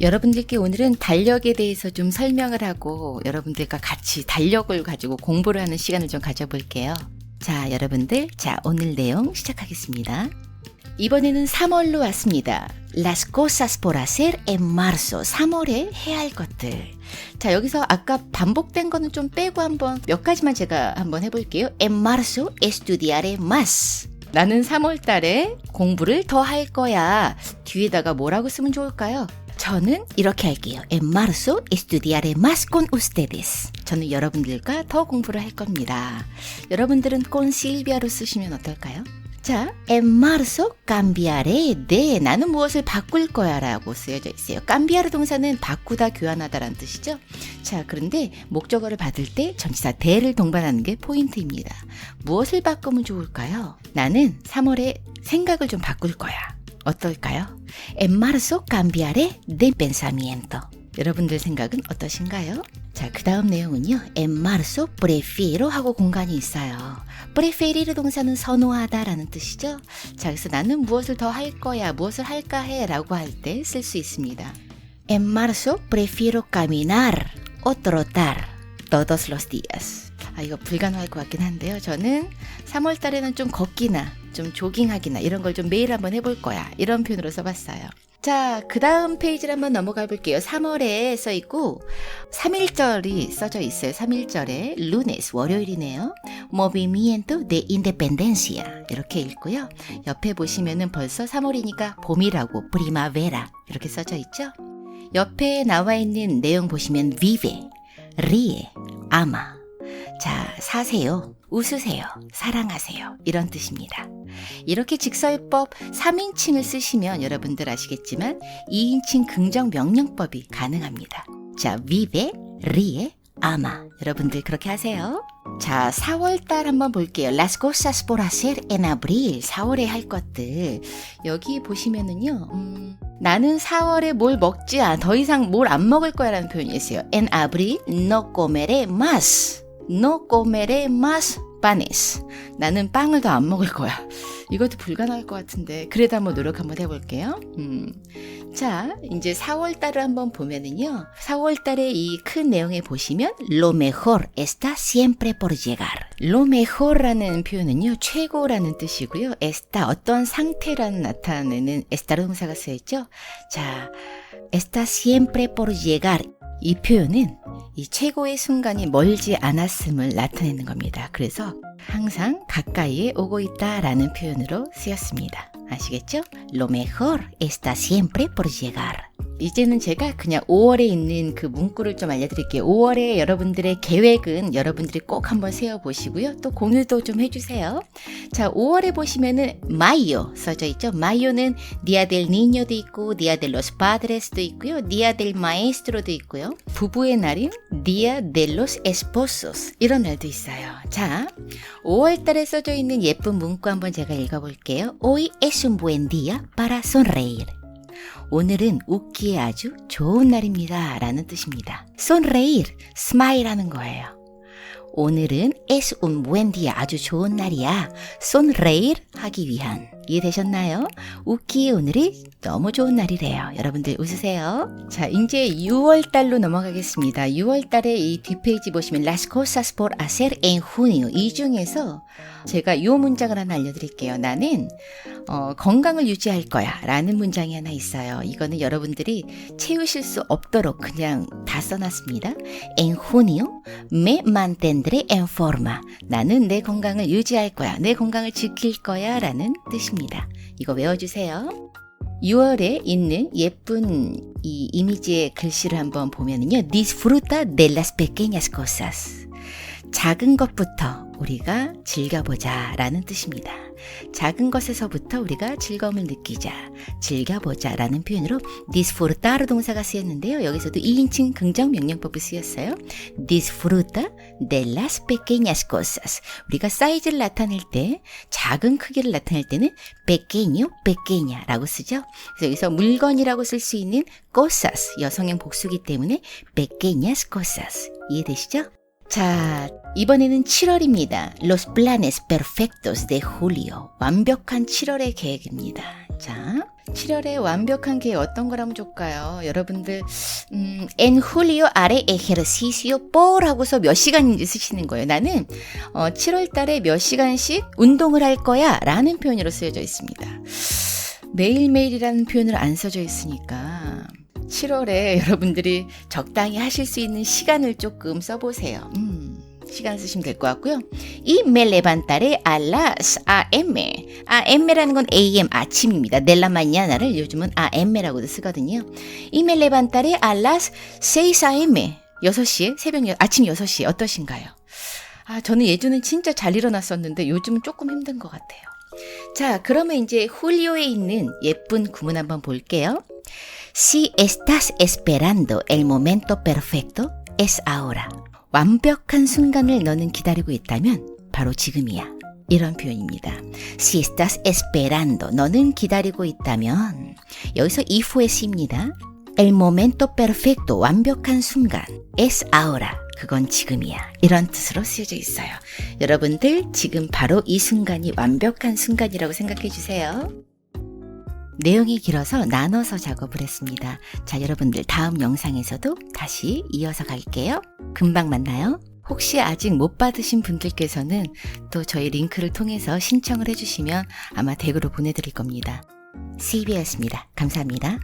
여러분들께 오늘은 달력에 대해서 좀 설명을 하고 여러분들과 같이 달력을 가지고 공부를 하는 시간을 좀 가져볼게요. 자, 여러분들, 자, 오늘 내용 시작하겠습니다. 이번에는 3월로 왔습니다. Las cosas por hacer en marzo. 3월에 해야 할 것들. 자, 여기서 아까 반복된 거는 좀 빼고 한번 몇 가지만 제가 한번 해볼게요. En marzo estudiaré más. 나는 3월 달에 공부를 더 할 거야. 뒤에다가 뭐라고 쓰면 좋을까요? 저는 이렇게 할게요. En marzo estudiaré más con ustedes. 저는 여러분들과 더 공부를 할 겁니다. 여러분들은 con Silvia로 쓰시면 어떨까요? 자, en marzo cambiaré de 나는 무엇을 바꿀 거야라고 쓰여져 있어요. cambiar 동사는 바꾸다, 교환하다라는 뜻이죠. 자, 그런데 목적어를 받을 때 전치사 대를 동반하는 게 포인트입니다. 무엇을 바꾸면 좋을까요? 나는 3월에 생각을 좀 바꿀 거야. 어떨까요? En marzo cambiaré de pensamiento. 여러분들 생각은 어떠신가요? 자, 그 다음 내용은요. En marzo prefiero 하고 공간이 있어요. preferir 동사는 선호하다 라는 뜻이죠. 자, 그래서 나는 무엇을 더 할 거야, 무엇을 할까 해 라고 할 때 쓸 수 있습니다. En marzo prefiero caminar o trotar todos los días. 아, 이거 불가능할 것 같긴 한데요. 저는 3월 달에는 좀 걷기나 좀 조깅하기나 이런 걸 좀 매일 한번 해볼 거야. 이런 표현으로 써봤어요. 자, 그 다음 페이지를 한번 넘어가 볼게요. 3월에 써 있고, 3일절이 써져 있어요. 3일절에, lunes, 월요일이네요. Movimiento de Independencia. 이렇게 읽고요. 옆에 보시면은 벌써 3월이니까 봄이라고, primavera. 이렇게 써져 있죠. 옆에 나와 있는 내용 보시면 vive, ríe, ama. 자, 사세요. 웃으세요. 사랑하세요. 이런 뜻입니다. 이렇게 직설법 3인칭을 쓰시면 여러분들 아시겠지만 2인칭 긍정 명령법이 가능합니다. 자, vive, ríe, ama. 여러분들 그렇게 하세요. 자, 4월달 한번 볼게요. Las cosas por hacer en abril. 4월에 할 것들. 여기 보시면은요, 음, 나는 4월에 뭘 먹지 않, 더 이상 뭘 안 먹을 거야 라는 표현이 있어요. En abril no comeré más. No comeré más panes. 나는 빵을 더 안 먹을 거야. 이것도 불가능할 것 같은데 그래도 한번 노력 한번 해볼게요. 음. 자, 이제 4월 달을 한번 보면은요. 4월 달에 이 큰 내용에 보시면 lo mejor está siempre por llegar. lo mejor라는 표현은요. 최고라는 뜻이고요. está 어떤 상태라는 나타내는 estar 동사가 쓰여 있죠. 자, está siempre por llegar. 이 표현은 이 최고의 순간이 멀지 않았음을 나타내는 겁니다. 그래서 항상 가까이에 오고 있다라는 표현으로 쓰였습니다. 아시겠죠? Lo mejor está siempre por llegar. 이제는 제가 그냥 5월에 있는 그 문구를 좀 알려드릴게요. 5월에 여러분들의 계획은 여러분들이 꼭 한번 세워보시고요. 또 공유도 좀 해주세요. 자, 5월에 보시면은 마이오 써져 있죠. 마이오는 del Niño도 있고 de los Padres도 있고요. Del Maestro도 있고요. 부부의 날인 de los Esposos 이런 날도 있어요. 자, 5월 달에 써져 있는 예쁜 문구 한번 제가 읽어볼게요. Hoy es un buen día para sonreír. 오늘은 웃기에 아주 좋은 날입니다. 라는 뜻입니다. sonreír, smile 하는 거예요. 오늘은 es un buen día, 아주 좋은 날이야. sonreír 하기 위한. 이해되셨나요? 웃기에 오늘이 너무 좋은 날이래요. 여러분들 웃으세요. 자, 이제 6월 달로 넘어가겠습니다. 6월 달에 이 뒷페이지 보시면 Las cosas por hacer en junio. 이 중에서 제가 이 문장을 하나 알려드릴게요. 나는 어, 건강을 유지할 거야 라는 문장이 하나 있어요. 이거는 여러분들이 채우실 수 없도록 그냥 다 써놨습니다. En junio me mantendré en forma. 나는 내 건강을 유지할 거야. 내 건강을 지킬 거야 라는 뜻입니다. 이거 외워주세요. 6월에 있는 예쁜 이 이미지의 글씨를 한번 보면은요. Disfruta de las pequeñas cosas. 작은 것부터 우리가 즐겨보자 라는 뜻입니다. 작은 것에서부터 우리가 즐거움을 느끼자, 즐겨보자 라는 표현으로 disfrutar 동사가 쓰였는데요. 여기서도 2인칭 긍정 명령법이 쓰였어요. disfruta de las pequeñas cosas. 우리가 사이즈를 나타낼 때, 작은 크기를 나타낼 때는 pequeño, pequeña 라고 쓰죠. 그래서 여기서 물건이라고 쓸 수 있는 cosas, 여성형 복수기 때문에 pequeñas cosas. 이해되시죠? 자, 이번에는 7월입니다. Los planes perfectos de julio. 완벽한 7월의 계획입니다. 자, 7월에 완벽한 계획 어떤 거라면 좋을까요? 여러분들, 음, en julio haré ejercicio por 하고서 몇 시간인지 쓰시는 거예요. 나는, 어, 7월 달에 몇 시간씩 운동을 할 거야 라는 표현으로 쓰여져 있습니다. 매일매일이라는 표현을 안 써져 있으니까, 7월에 여러분들이 적당히 하실 수 있는 시간을 조금 써보세요. 음. 시간 쓰시면 될 것 같고요. 이 a las AM. AM라는 건 AM 아침입니다. 넬라 마ñana를 요즘은 AM라고도 쓰거든요. 이 las 6 AM. 6시에 새벽 여, 아침 6시에 어떠신가요? 아, 저는 예전엔 진짜 잘 일어났었는데 요즘은 조금 힘든 것 같아요. 자, 그러면 이제 훌리오에 있는 예쁜 구문 한번 볼게요. Si estás esperando el momento perfecto, es ahora. 완벽한 순간을 너는 기다리고 있다면 바로 지금이야. 이런 표현입니다. Si estás esperando, 너는 기다리고 있다면 여기서 if에 쓰입니다. El momento perfecto, 완벽한 순간. Es ahora, 그건 지금이야. 이런 뜻으로 쓰여져 있어요. 여러분들 지금 바로 이 순간이 완벽한 순간이라고 생각해 주세요. 내용이 길어서 나눠서 작업을 했습니다. 자, 여러분들 다음 영상에서도 다시 이어서 갈게요. 금방 만나요. 혹시 아직 못 받으신 분들께서는 또 저희 링크를 통해서 신청을 해주시면 아마 댁으로 보내드릴 겁니다. CBS입니다. 감사합니다.